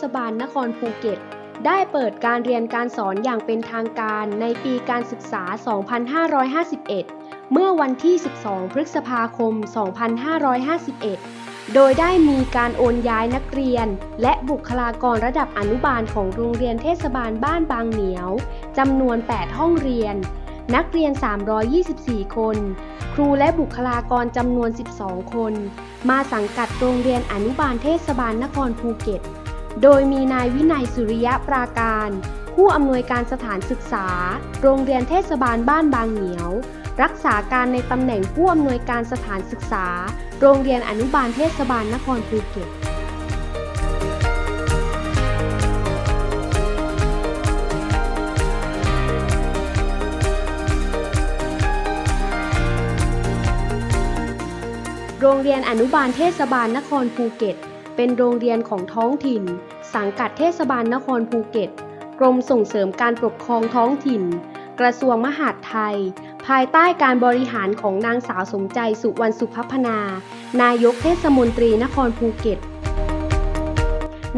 ศบาลนครภูเก็ต ได้เปิดการเรียนการสอนอย่างเป็นทางการในปีการศึกษา 2551 เมื่อวันที่ 12 พฤษภาคม 2551 โดยได้มีการโอนย้ายนักเรียน และบุคลากรระดับอนุบาลของโรงเรียนเทศบาลบ้านบางเหนียวจำนวน 8 ห้องเรียน นักเรียน 324 คน ครูและบุคลากรจำนวน 12 คนมาสังกัดโรงเรียนอนุบาลเทศบาลนครภูเก็ต โดยมีนายวินัยสุริยะปราการ ผู้อำนวยการสถานศึกษา โรงเรียนเทศบาลบ้านบางเหนียว รักษาการในตำแหน่งผู้อำนวยการสถานศึกษา โรงเรียนอนุบาลเทศบาลนครภูเก็ตโรงเรียนอนุบาลเทศบาลนครภูเก็ต เป็นโรงเรียนของท้องถิ่น สังกัดเทศบาลนครภูเก็ต กรมส่งเสริมการปกครองท้องถิ่น กระทรวงมหาดไทย ภายใต้การบริหารของนางสาวสมใจสุวรรณสุพพนา นายกเทศมนตรีนครภูเก็ต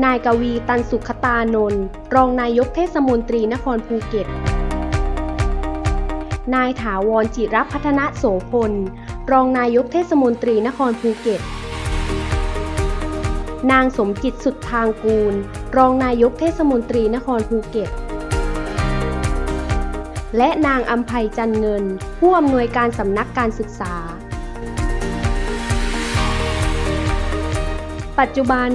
นายกวีตันสุขตานนท์รองนายกเทศมนตรีนครภูเก็ต นายถาวรจิรพัฒนโสพล รองนายกเทศมนตรีนครภูเก็ต นางสมจิตสุดทางกูล รองนายกเทศมนตรีนครภูเก็ต และนางอัมภัยจันเงิน ผู้อำนวยการสำนักการศึกษา ปัจจุบัน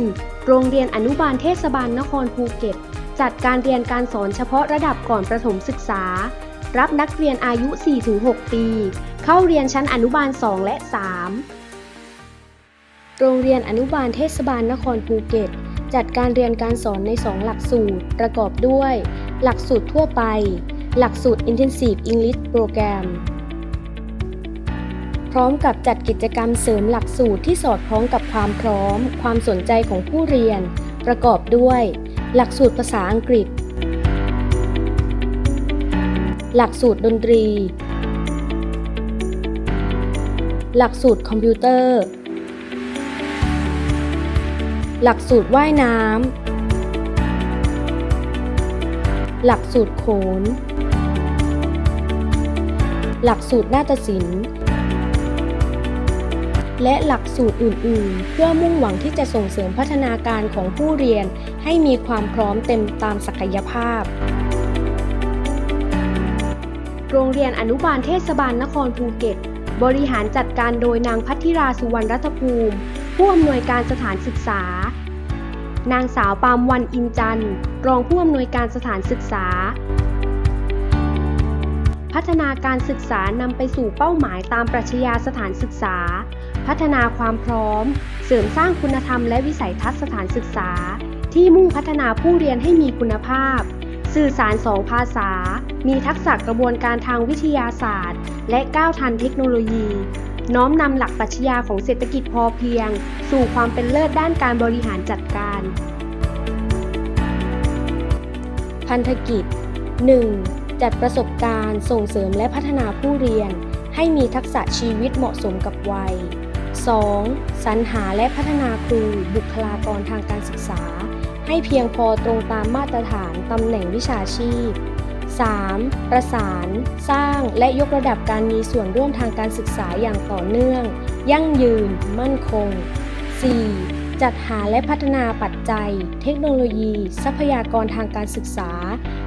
โรงเรียนอนุบาลเทศบาลนครภูเก็ต จัดการเรียนการสอนเฉพาะระดับก่อนประถมศึกษา รับนักเรียนอายุ 4-6 ปี เข้าเรียนชั้นอนุบาล 2 และ 3 โรงเรียนอนุบาลเทศบาลนครภูเก็ต จัดการเรียนการสอนใน 2 หลักสูตร ประกอบด้วย หลักสูตรทั่วไป หลักสูตร Intensive English Program พร้อมกับจัดกิจกรรมเสริมหลักสูตรที่สอดคล้องกับความพร้อม ความสนใจของผู้เรียน ประกอบด้วย หลักสูตรภาษาอังกฤษ หลักสูตรดนตรี หลักสูตรคอมพิวเตอร์ หลักสูตรว่ายน้ำ หลักสูตรโขน หลักสูตรนาฏศิลป์ และหลักสูตรอื่น ๆ เพื่อมุ่งหวังที่จะส่งเสริมพัฒนาการของผู้เรียนให้มีความพร้อมเต็มตามศักยภาพ โรงเรียนอนุบาลเทศบาลนครภูเก็ต บริหารจัดการโดยนางพัทธิราสุวรรณรัตภูมิ ผู้อำนวยการสถานศึกษา นางสาวปามวันอินจันทร์ รองผู้อำนวยการสถานศึกษา พัฒนาการศึกษานำไปสู่เป้าหมายตามปรัชญาสถานศึกษา พัฒนาความพร้อม เสริมสร้างคุณธรรมและวิสัยทัศน์สถานศึกษา ที่มุ่งพัฒนาผู้เรียนให้มีคุณภาพ สื่อสารสองภาษา มีทักษะกระบวนการทางวิทยาศาสตร์ และก้าวทันเทคโนโลยี น้อมนำหลักปรัชญาของเศรษฐกิจพอเพียง สู่ความเป็นเลิศด้านการบริหารจัดการ พันธกิจ 1. จัดประสบการณ์ ส่งเสริมและพัฒนาผู้เรียน ให้มีทักษะชีวิตเหมาะสมกับวัย 2. สรรหาและพัฒนาครูบุคลากรทางการศึกษา ให้เพียงพอตรงตามมาตรฐานตำแหน่งวิชาชีพ 3. ประสาน สร้าง และยกระดับการมีส่วนร่วมทางการศึกษาอย่างต่อเนื่อง ยั่งยืน มั่นคง 4. จัดหาและพัฒนาปัจจัย เทคโนโลยี ทรัพยากรทางการศึกษา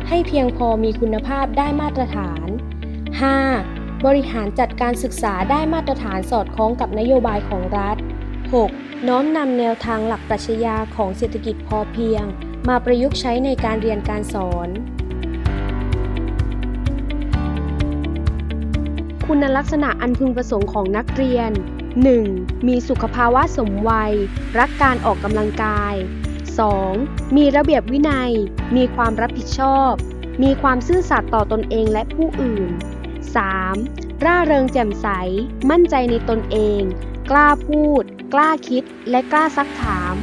ให้เพียงพอมีคุณภาพได้มาตรฐาน 5. บริหารจัดการศึกษาได้มาตรฐานสอดคล้องกับนโยบายของรัฐ 6. น้อมนำแนวทางหลักปรัชญาของเศรษฐกิจพอเพียง มาประยุกต์ใช้ในการเรียนการสอน คุณลักษณะอันพึงประสงค์ของนักเรียน 1. มีสุขภาวะสมวัย รักการออกกำลังกาย 2. มีระเบียบวินัย มีความรับผิดชอบ มีความซื่อสัตย์ต่อตนเองและผู้อื่น 3. ร่าเริงแจ่มใส มั่นใจในตนเอง กล้าพูด กล้าคิด และกล้าซักถาม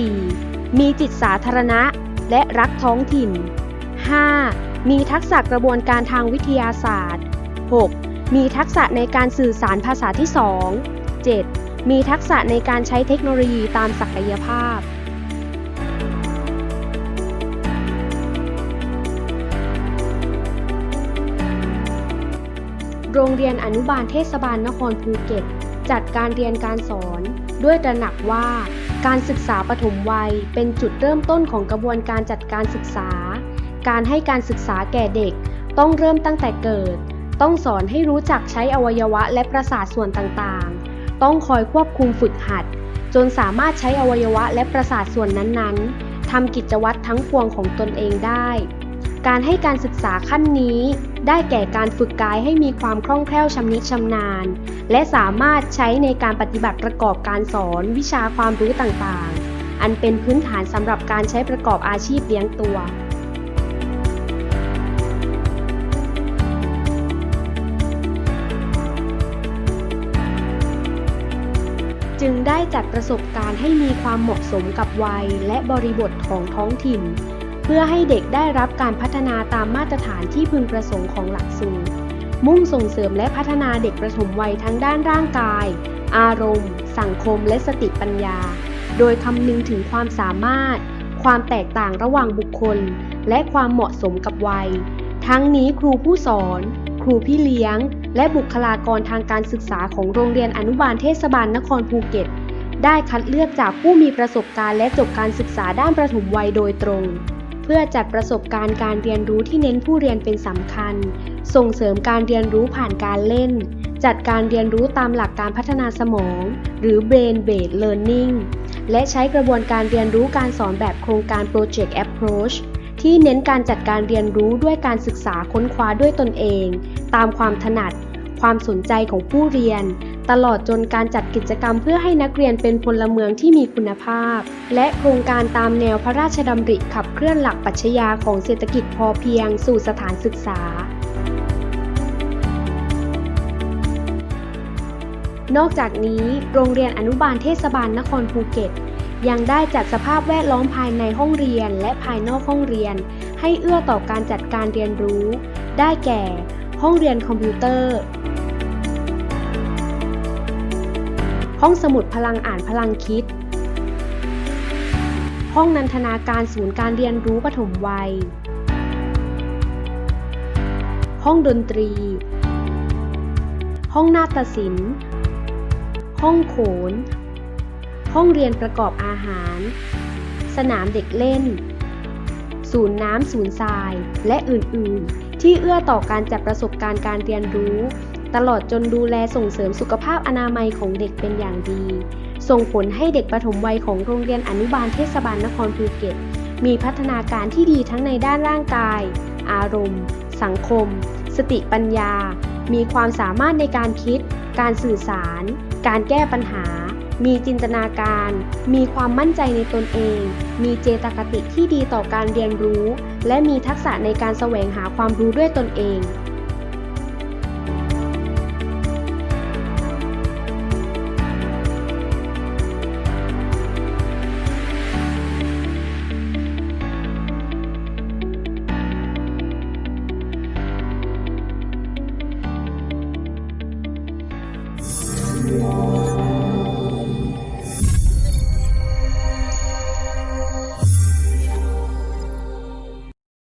4. มีจิตสาธารณะ และรักท้องถิ่น 5. มีทักษะกระบวนการทางวิทยาศาสตร์ 6. มีทักษะในการสื่อสารภาษาที่ 2 7. มีทักษะในการใช้เทคโนโลยีตามศักยภาพ โรงเรียนอนุบาลเทศบาลนครภูเก็ต จัดการเรียนการสอนด้วยตระหนักว่า การศึกษาปฐมวัยเป็นจุดเริ่มต้นของกระบวนการจัดการศึกษา การให้การศึกษาแก่เด็กต้องเริ่มตั้งแต่เกิด ต้องสอนให้รู้จักใช้อวัยวะและประสาทส่วนต่างๆ ต้องคอยควบคุมฝึกหัด จนสามารถใช้อวัยวะและประสาทส่วนนั้นๆทำกิจวัตรทั้งปวงของตนเองได้ การให้การศึกษาขั้นนี้ ได้แก่การฝึกกายให้มีความคล่องแคล่วชำนิชำนาญ และสามารถใช้ในการปฏิบัติประกอบการสอนวิชาความรู้ต่างๆ อันเป็นพื้นฐานสำหรับการใช้ประกอบอาชีพเลี้ยงตัว จึงได้จัดประสบการณ์ให้มีความเหมาะสมกับวัยและบริบทของท้องถิ่น เพื่อให้เด็กได้รับการพัฒนาตามมาตรฐานที่พึงประสงค์ของหลักสูตร มุ่งส่งเสริมและพัฒนาเด็กประถมวัยทั้งด้านร่างกาย อารมณ์ สังคมและสติปัญญา โดยคำนึงถึงความสามารถ ความแตกต่างระหว่างบุคคล และความเหมาะสมกับวัย ทั้งนี้ครูผู้สอน ครูพี่เลี้ยง และบุคลากรทางการศึกษาของโรงเรียนอนุบาลเทศบาลนครภูเก็ต ได้คัดเลือกจากผู้มีประสบการณ์และจบการศึกษาด้านประถมวัยโดยตรง เพื่อจัดประสบการณ์การเรียนรู้ที่เน้นผู้เรียนเป็นสำคัญ ส่งเสริมการเรียนรู้ผ่านการเล่น จัดการเรียนรู้ตามหลักการพัฒนาสมอง หรือ Brain Based Learning และใช้กระบวนการเรียนรู้การสอนแบบโครงการ Project Approach ที่เน้นการจัดการเรียนรู้ด้วยการศึกษาค้นคว้าด้วยตนเอง ตามความถนัด ความสนใจของผู้เรียน ตลอดจนการจัดกิจกรรมเพื่อให้นักเรียนเป็นพลเมืองที่มีคุณภาพ และโครงการตามแนวพระราชดำริขับเคลื่อนหลักปรัชญาของเศรษฐกิจพอเพียงสู่สถานศึกษานอกจากนี้ โรงเรียนอนุบาลเทศบาลนครภูเก็ต ยังได้จัดสภาพแวดล้อมภายในห้องเรียนและภายนอกห้องเรียน ให้เอื้อต่อการจัดการเรียนรู้ ได้แก่ ห้องเรียนคอมพิวเตอร์ ห้องสมุดพลังอ่านพลังคิด ห้องนันทนาการศูนย์การเรียนรู้ปฐมวัย ห้องดนตรี ห้องนาฏศิลป์ ห้องโขน ห้องเรียนประกอบอาหาร สนามเด็กเล่น ศูนย์น้ำศูนย์ทราย และอื่นๆ ที่เอื้อต่อการจัดประสบการณ์การเรียนรู้ ตลอดจนดูแลส่งเสริมสุขภาพอนามัยของเด็กเป็นอย่างดี ส่งผลให้เด็กปฐมวัยของโรงเรียนอนุบาลเทศบาลนครภูเก็ต มีพัฒนาการที่ดีทั้งในด้านร่างกาย อารมณ์ สังคม สติปัญญา มีความสามารถในการคิด การสื่อสาร การแก้ปัญหา มีจินตนาการ มีความมั่นใจในตนเอง มีเจตคติที่ดีต่อการเรียนรู้ และมีทักษะในการแสวงหาความรู้ด้วยตนเอง